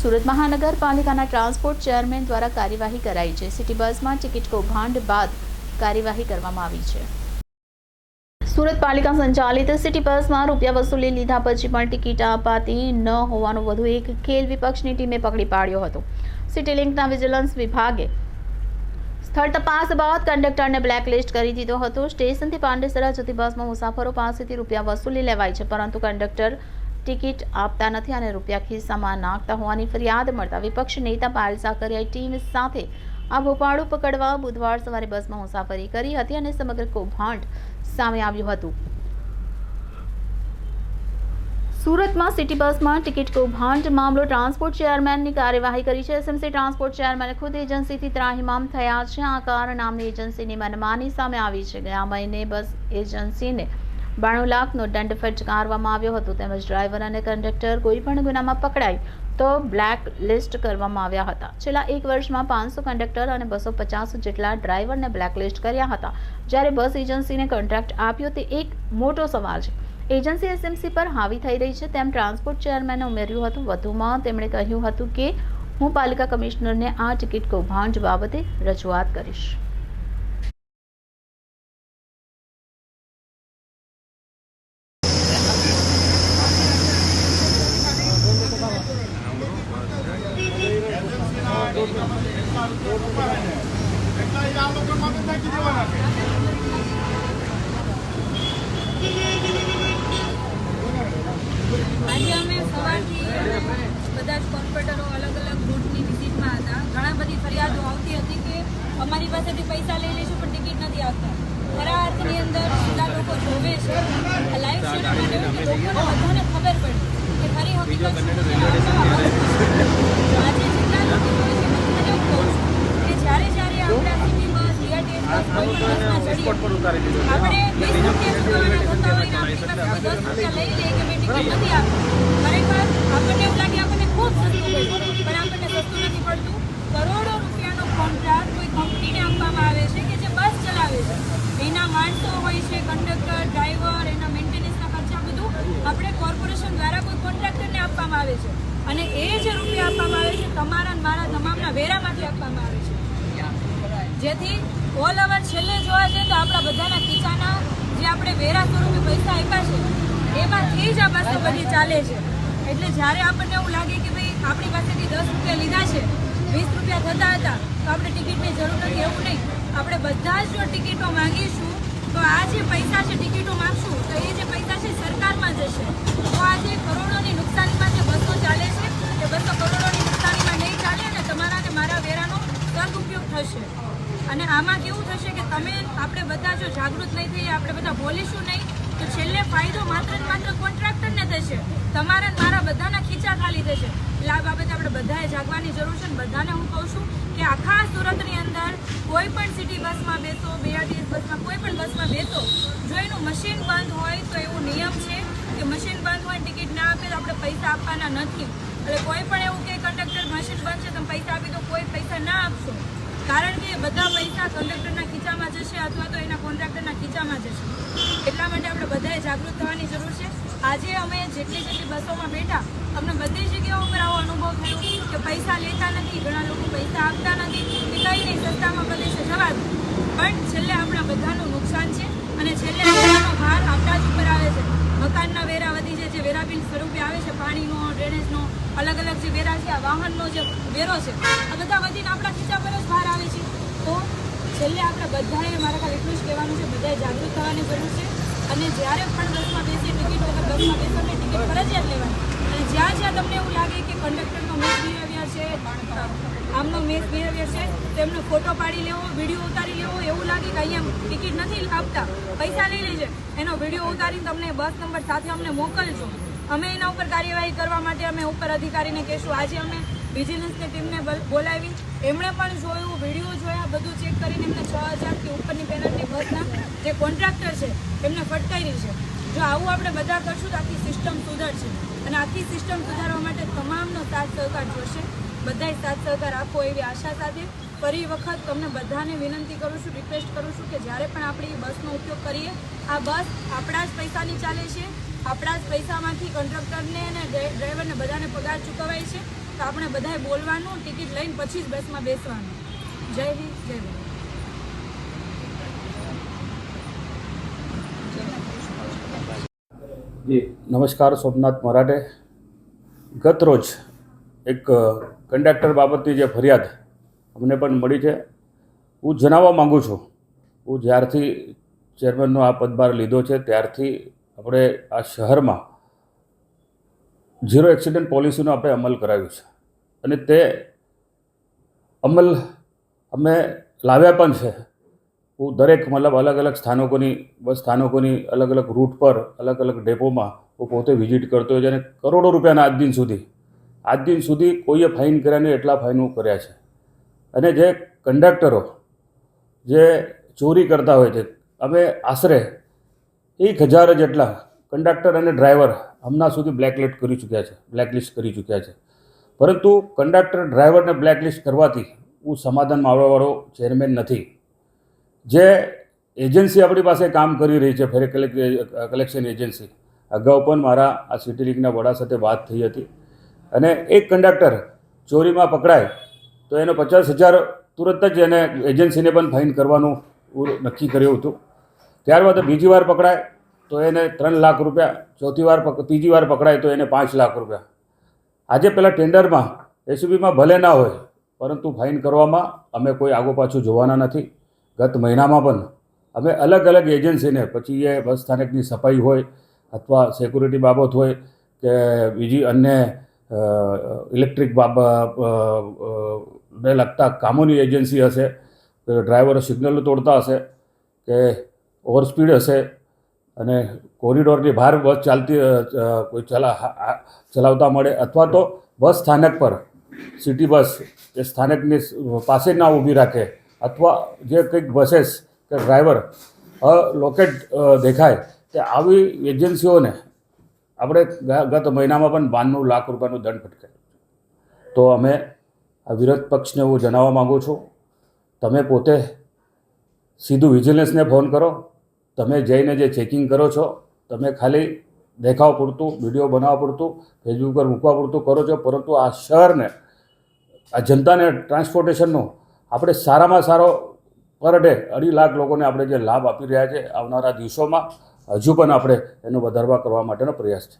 સુરત મહાનગરપાલિકાના transport chairman દ્વારા કાર્યવાહી કરાઈ છે. સિટી બસમાં ટિકિટ કૌભાંડ બાદ કાર્યવાહી કરવામાં આવી છે. સુરત પાલિકા સંચાલિત સિટી બસમાં રૂપિયા વસૂલી લીધા પછી પણ ટિકિટ અપાતી ન હોવાનો વધુ એક ખેલ વિપક્ષની ટીમે પકડી પાડ્યો હતો. સિટી લિંકના વિજિલન્સ વિભાગે સ્થળ તપાસ બાદ કંડક્ટરને બ્લેકલિસ્ટ કરી દીધો હતો. સ્ટેશનથી પાંડેસરા જતી બસમાં મુસાફરો પાસેથી રૂપિયા વસૂલી લેવાય છે, પરંતુ કંડક્ટર ટિકિટ આપતા નથી અને રૂપિયા ખિસ્સામાં નાખતા હોવાની ફરિયાદ મળતા વિપક્ષ નેતા પાયલ સાકરિયાએ ટીમ સાથે આ ભોપાળું પકડવા બુધવાર સવારે બસમાં મુસાફરી કરી હતી અને સમગ્ર કૌભાંડ સામે આવ્યું હતું. સુરતમાં સિટી બસમાં ટિકિટ કૌભાંડ મામલો ટ્રાન્સપોર્ટ ચેરમેનની કાર્યવાહી કરી છે. એસએમસી ટ્રાન્સપોર્ટ ચેરમેને ખુદ એજન્સીથી ત્રાહિમામ થયા છે. આ કાર નામની એજન્સીની મનમાની સામે આવી છે. ગયા મહિને બસ એજન્સીને બાણું લાખનો દંડ ફટકારવામાં આવ્યો હતો. તેમજ ડ્રાઈવર અને કંડક્ટર કોઈ પણ ગુનામાં પકડાય તો બ્લેક લિસ્ટ કરવામાં આવ્યા હતા. છેલ્લા એક વર્ષમાં પાંચસો કંડક્ટર અને બસો પચાસ જેટલા ડ્રાઈવરને બ્લેકલિસ્ટ કર્યા હતા. જ્યારે બસ એજન્સીને કોન્ટ્રાક્ટ આપ્યો તે એક મોટો સવાલ છે. એજન્સી એસએમસી પર હાવી થઈ રહી છે તેમ ટ્રાન્સપોર્ટ ચેરમેને ઉમેર્યું હતું. વધુમાં તેમણે કહ્યું હતું કે, હું પાલિકા કમિશનરને આ ટિકિટ કૌભાંડ બાબતે રજૂઆત કરીશ. આજે અમે સવારથી બધા જ કોર્પોરેટરો અલગ અલગ રૂટની વિઝિટમાં હતા. ઘણા બધી ફરિયાદો આવતી હતી કે અમારી પાસેથી પૈસા લઈ લઈશું, પણ ટિકિટ નથી આવતા. ખરા અર્થની અંદર બધા લોકો જોવે છે. લાઈવ ખબર પડી કે ખરી હકીકત શું છે આજે જેટલા લોકો જોવે છે બધાને હું કહું છું કે જ્યારે જ્યારે આપણે આ સિટી બસ બીઆરટીએસ બસ કોઈ પણ બસમાં ચડીએ આપણે વીસ રૂપિયા ચૂકવવાના થતા હોય ને આપણી પાસે દસ રૂપિયા લઈ લે કે મેં ટિકિટ નથી આપી ખરેખર આપણને એવું લાગે આપણને ખૂબ સસ્તું પણ આપણને સસ્તું નથી પડતું કરોડો રૂપિયાનો કોન્ટ્રાક્ટ કોઈ કંપનીને આપવામાં આવે છે. કે જે બસ ચલાવે છે એના માણસો હોય છે કંડક્ટર ડ્રાઈવર એના મેન્ટેનન્સના ખર્ચા બધું આપણે કોર્પોરેશન દ્વારા કોઈ કોન્ટ્રાક્ટરને આપવામાં આવે છે અને એ જે રૂપિયા આપવામાં આવે છે, તમારા મારા તમામના વેરામાંથી આપવામાં આવે છે. જેથી ઓલ ઓવર છેલ્લે જોવા જઈએ તો આપણા બધાના ખીચાના જે આપણે વેરા સ્વરૂપે પૈસા આપ્યા છે, એમાંથી જ આ બસો બધી ચાલે છે. એટલે જ્યારે આપણને એવું લાગે કે ભાઈ આપણી પાસેથી દસ રૂપિયા લીધા છે, વીસ રૂપિયા થતા હતા, તો આપણે ટિકિટની જરૂર નથી, એવું નહીં. આપણે બધા જ જો ટિકિટો માંગીશું, તો આ જે પૈસા છે ટિકિટો માંગશું તો એ જે પૈસા છે સરકારમાં જશે તો આ જે કરોડોની નુકસાનીમાં જે બસો ચાલે છે એ બસો કરોડોની નુકસાનીમાં નહીં ચાલે અને તમારા અને મારા વેરાનો સદુપયોગ થશે અને આમાં કેવું થશે કે તમે આપણે બધા જો જાગૃત નહીં થઈએ આપણે બધા બોલીશું નહીં, તો છેલ્લે ફાયદો માત્ર ને માત્ર કોન્ટ્રાક્ટરને થશે. તમારા મારા બધાના ખીચા ખાલી થશે. એટલે આ બાબતે આપણે બધાએ જાગવાની જરૂર છે અને બધાને હું કહું છું કે આખા સુરતની અંદર કોઈ પણ સિટી બસમાં બેસો બીઆરટીએસ બસમાં કોઈ પણ બસમાં બેસો, જો એનું મશીન બંધ હોય તો એવું નિયમ છે કે મશીન બંધ હોય ટિકિટ ના આપે તો આપણે પૈસા આપવાના નથી. એટલે કોઈ પણ એવું કે કંડક્ટર મશીન બંધ છે, તમે પૈસા આપી દો, કોઈ પૈસા ના આપશો. કારણ કે બધા પૈસા કંડક્ટરના ખીચામાં જશે અથવા તો એના કોન્ટ્રાક્ટરના ખીચામાં જશે. એટલા માટે આપણે બધાએ જાગૃત થવાની જરૂર છે. આજે અમે જેટલી જેટલી બસોમાં બેઠા, અમને બધી જગ્યાઓ પર આવો અનુભવ થયો કે પૈસા લેતા નથી, ઘણા લોકો પૈસા આપતા નથી, કે કંઈ નહીં, સસ્તામાં પ્રદેશે જવા દો પણ છેલ્લે આપણા બધાનું નુકસાન છે અને છેલ્લે વેરાનો ભાર આપણા જ ઉપર આવે છે. મકાનના વેરા વધી છે જે વેરા બિલ સ્વરૂપે આવે છે, પાણીનો, ડ્રેનેજનો, અલગ અલગ જે વેરા છે, આ વાહનનો જે વેરો છે, આ બધા વધીને આપણા ખીચા પર જ ભાર આવે છે. તો છેલ્લે આપણે બધાએ મારા ખાલી જ છે, બધાએ જાગૃત થવાની જરૂર છે. અને જ્યારે પણ બસમાં બેસીએ, ટિકિટ વગર બસમાં બેસો ને ટિકિટ ફરજિયાત લેવાની. અને જ્યાં જ્યાં તમને એવું લાગે કે કંડક્ટરનો મિસબિહેવિયર છે, આમનો મિસબિહેવિયર છે, તેમનો ફોટો પાડી લેવો, વીડિયો ઉતારી લેવો, એવું લાગે કે અહીંયા ટિકિટ નથી આપતા, પૈસા લઈ લેજે. એનો વીડિયો ઉતારીને તમને બસ નંબર સાથે અમને મોકલજો. અમે એના ઉપર કાર્યવાહી કરવા માટે અમે ઉપર અધિકારીને કહેશું. આજે અમે વિજિલન્સની ટીમને બોલાવી. એમણે પણ જોયું, વીડિયો જોયા, બધું ચેક કરીને એમને છ હજારથી ઉપરની પેનલ્ટી બસના જે કોન્ટ્રાક્ટર છે, એમને ફટકારી છે. જો આવું આપણે બધા કરશું તો આખી સિસ્ટમ સુધરશે. અને આખી સિસ્ટમ સુધારવા માટે તમામનો સાથ સહકાર જોશે. બધાય સાથ સહકાર આપો એવી આશા સાથે ફરી વખત તમને બધાને વિનંતી કરું છું રિક્વેસ્ટ કરું છું કે જ્યારે પણ આપણી બસનો ઉપયોગ કરીએ, આ બસ આપણા જ પૈસાની ચાલે છે. આપણા જ પૈસામાંથી કંડક્ટરને અને ડ્રાઈવરને બધાને પગાર ચૂકવાય છે. તો આપણે બધાએ બોલવાનું, ટિકિટ લઈને પછી જ બસમાં બેસવાનું. જય હિન્દ, જય ભારત. નમસ્કાર, સોમનાથ મરાઠે. ગત રોજ એક કંડક્ટર બાબતની જે ફરિયાદ અમને પણ મળી છે. હું જણાવવા માગું છું, હું જ્યારથી ચેરમેનનો આ પદભાર લીધો છે, ત્યારથી આપણે આ શહેરમાં ઝીરો એક્સિડન્ટ પોલિસીનો આપણે અમલ કરાવ્યું છે. અને તે અમલ અમે લાવ્યા પણ છે. હું દરેક મતલબ અલગ અલગ સ્થાનકોની, બસ સ્થાનકોની અલગ અલગ રૂટ પર, અલગ અલગ ડેપોમાં હું પોતે વિઝિટ કરતો હોય છે અને કરોડો રૂપિયાના આજ દિન સુધી, આજ દિન સુધી કોઈએ ફાઇન કર્યા નહીં એટલા ફાઇન હું કર્યા છે. અને જે કંડક્ટરો જે ચોરી કરતા હોય છે, અમે આશરે એક હજાર જેટલા કંડક્ટર અને ડ્રાઈવર હમણાં સુધી બ્લેકલિસ્ટ કરી ચૂક્યા છે બ્લેકલિસ્ટ કરી ચૂક્યા છે. પરંતુ કંડક્ટર ડ્રાઈવરને બ્લેકલિસ્ટ કરવાથી હું સમાધાનમાં આવવાવાળો ચેરમેન નથી. જે એજન્સી આપણી પાસે કામ કરી રહી છે, ફેર કલેક્શન એજન્સી. અગાઉ પણ મારા આ સિટી લીગના વડા સાથે વાત થઈ હતી. અને એક કંડક્ટર ચોરીમાં પકડાય, તો એનો પચાસ હજાર તુરંત જ એને એજન્સીને પણ ફાઇન કરવાનું નક્કી કર્યું હતું. ત્યારબાદ બીજી વાર પકડાય, તો એને ત્રણ લાખ રૂપિયા, ચોથી વાર ત્રીજી વાર પકડાય, તો એને પાંચ લાખ રૂપિયા. આજે પેલા ટેન્ડરમાં એસયુબીમાં ભલે ના હોય, પરંતુ ફાઇન કરવામાં અમે કોઈ આગો પાછું જોવાના નથી. ગત મહિનામાં પણ. અમે અલગ અલગ એજન્સીને, પછી એ બસ સ્થાનકની સફાઈ હોય અથવા સિક્યુરિટી બાબત હોય કે બીજી અન્ય ઇલેક્ટ્રિક ને લગતા કામોની એજન્સી હશે ડ્રાઈવર સિગ્નલ તોડતા હશે કે ઓવર સ્પીડ હશે અને કોરિડોરની બહાર બસ ચાલતી કોઈ ચલા ચલાવતા મળે અથવા તો બસ સ્થાનક પર સિટી બસ એ સ્થાનકની પાસે ના ઊભી રાખે. અથવા જે કંઈક બસેસ કે ડ્રાઈવર લોકેટ દેખાય તે આવી એજન્સીઓને આપણે ગત મહિનામાં પણ બાણું લાખ રૂપિયાનું દંડ ફટકાર્યો તો અમે આ વિરોધ પક્ષને હું જણાવવા માગું છું, તમે પોતે સીધું વિજિલન્સને ફોન કરો, તમે જઈને જે ચેકિંગ કરો છો, તમે ખાલી દેખાવ પૂરતું વીડિયો બનાવવા પૂરતું ફેસબુક પર મૂકવા પૂરતું કરો છો, પરંતુ આ શહેરને, આ જનતાને ટ્રાન્સપોર્ટેશનનો આપણે સારામાં સારો પર ડે અઢી લાખ લોકોને આપણે જે લાભ આપી રહ્યા છે આવનારા દિવસોમાં, હજુ પણ આપણે એનો વધારવા કરવા માટેનો પ્રયાસ છે.